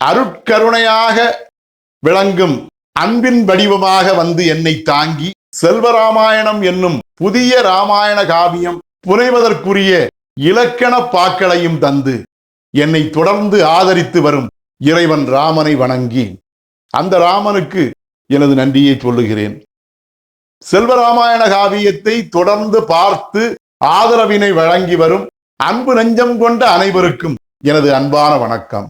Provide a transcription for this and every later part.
அருட்கருணையாக விளங்கும் அன்பின் வடிவமாக வந்து என்னை தாங்கி செல்வராமாயணம் என்னும் புதிய ராமாயண காவியம் புனைவதற்குரிய இலக்கண பாக்களையும் தந்து என்னை தொடர்ந்து ஆதரித்து வரும் இறைவன் ராமனை வணங்கி அந்த ராமனுக்கு எனது நன்றியை சொல்லுகிறேன். செல்வராமாயண காவியத்தை தொடர்ந்து பார்த்து ஆதரவினை வழங்கி வரும் அன்பு நெஞ்சம் கொண்ட அனைவருக்கும் எனது அன்பான வணக்கம்.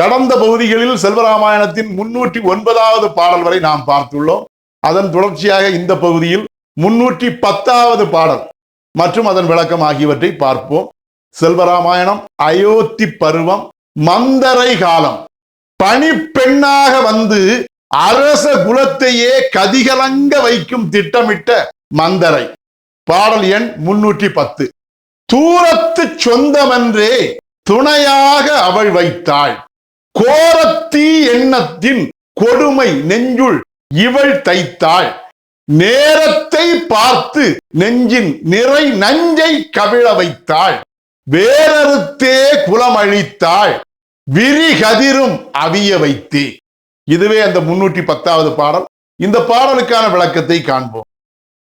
கடந்த பகுதிகளில் செல்வராமாயணத்தின் முன்னூற்றி ஒன்பதாவது பாடல் வரை நாம் பார்த்துள்ளோம். அதன் தொடர்ச்சியாக இந்த பகுதியில் முன்னூற்றி பத்தாவது பாடல் மற்றும் அதன் விளக்கம் ஆகியவற்றை பார்ப்போம். செல்வராமாயணம் அயோத்தி பருவம் மந்தரை காலம். பணிப்பெண்ணாக வந்து அரச குலத்தையே கதிகலங்க வைக்கும் திட்டமிட்ட மந்தரை. பாடல் எண் முன்னூற்றி பத்து. தூரத்து சொந்தமென்றே துணையாக அவள் வைத்தாள். கோரத்தீ எண்ணத்தின் கொடுமை நெஞ்சுள் இவள் தைத்தாள். நேரத்தை பார்த்து நெஞ்சின் நிறை நஞ்சை கவிழ வைத்தாள். வேறறுத்தே குலமழித்தாள். விரிகதிரும் அவிய வைத்தே. இதுவே அந்த முன்னூற்றி பத்தாவது பாடல். இந்த பாடலுக்கான விளக்கத்தை காண்போம்.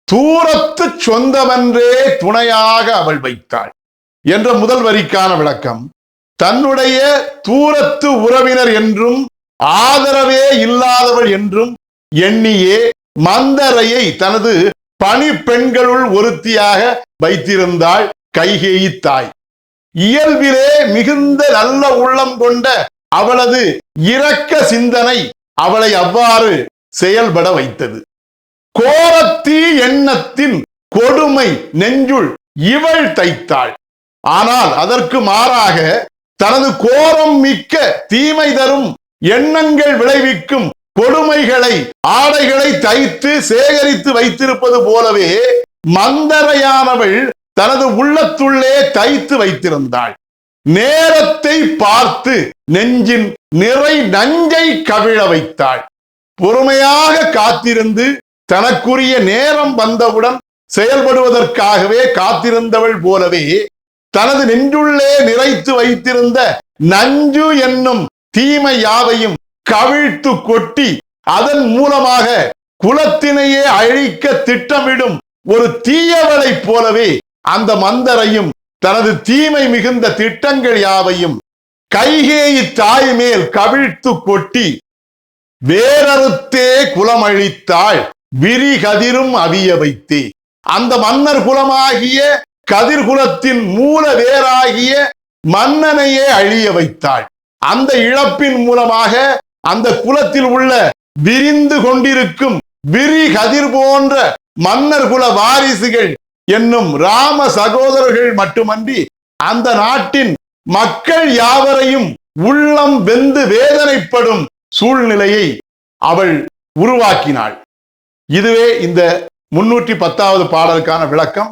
தூரத்து சொந்தமன்றே துணையாக அவள் வைத்தாள் என்ற முதல் வரிக்கான விளக்கம். தன்னுடைய தூரத்து உறவினர் என்றும் ஆதரவே இல்லாதவள் என்றும் எண்ணியே மந்தரையை தனது பணிப்பெண்களுள் ஒருத்தியாக வைத்திருந்தாள் கைகேயி தாய் இயல்பிலே மிகுந்த நல்ல உள்ளம் கொண்ட அவளது இரக்க சிந்தனை அவளை அவ்வாறு செயல்பட வைத்தது. கோரத்தீ எண்ணத்தின் கொடுமை நெஞ்சுள் இவள் தைத்தாள். ஆனால் அதற்கு மாறாக தனது கோரம் மிக்க தீமை தரும் எண்ணங்கள் விளைவிக்கும் கொடுமைகளை ஆடைகளை தைத்து சேகரித்து வைத்திருப்பது போலவே மந்தரையானவள் தனது உள்ளத்துள்ளே தைத்து வைத்திருந்தாள். நேரத்தை பார்த்து நெஞ்சின் நிறை நஞ்சை கவிழ வைத்தாள். பொறுமையாக காத்திருந்து தனக்குரிய நேரம் வந்தவுடன் செயல்படுவதற்காகவே காத்திருந்தவள் போலவே தனது நெஞ்சுள்ளே நிறைத்து வைத்திருந்த நஞ்சு என்னும் தீமை யாவையும் கவிழ்த்து கொட்டி அதன் மூலமாக குலத்தினையே அழிக்க திட்டமிடும் ஒரு தீயவளை போலவே அந்த மந்தரையும் தனது தீமை மிகுந்த திட்டங்கள் யாவையும் கைகேயி தாய் மேல் கவிழ்த்து கொட்டி வேறறுத்தே குலமழித்தாள் விரிகதிரும் அவிய வைத்தே. அந்த மன்னர் குலமாகிய கதிர்குலத்தின் மூல வேராகிய மன்னனையே அழிய வைத்தாள். அந்த இழப்பின் மூலமாக அந்த குலத்தில் உள்ள விரிந்து கொண்டிருக்கும் விரி கதிர் போன்ற மன்னர் குல வாரிசுகள் என்னும் ராம சகோதரர்கள் மட்டுமன்றி அந்த நாட்டின் மக்கள் யாவரையும் உள்ளம் வெந்து வேதனைப்படும் சூழ்நிலையை அவள் உருவாக்கினாள். இதுவே இந்த முன்னூற்றி பத்தாவது பாடலுக்கான விளக்கம்.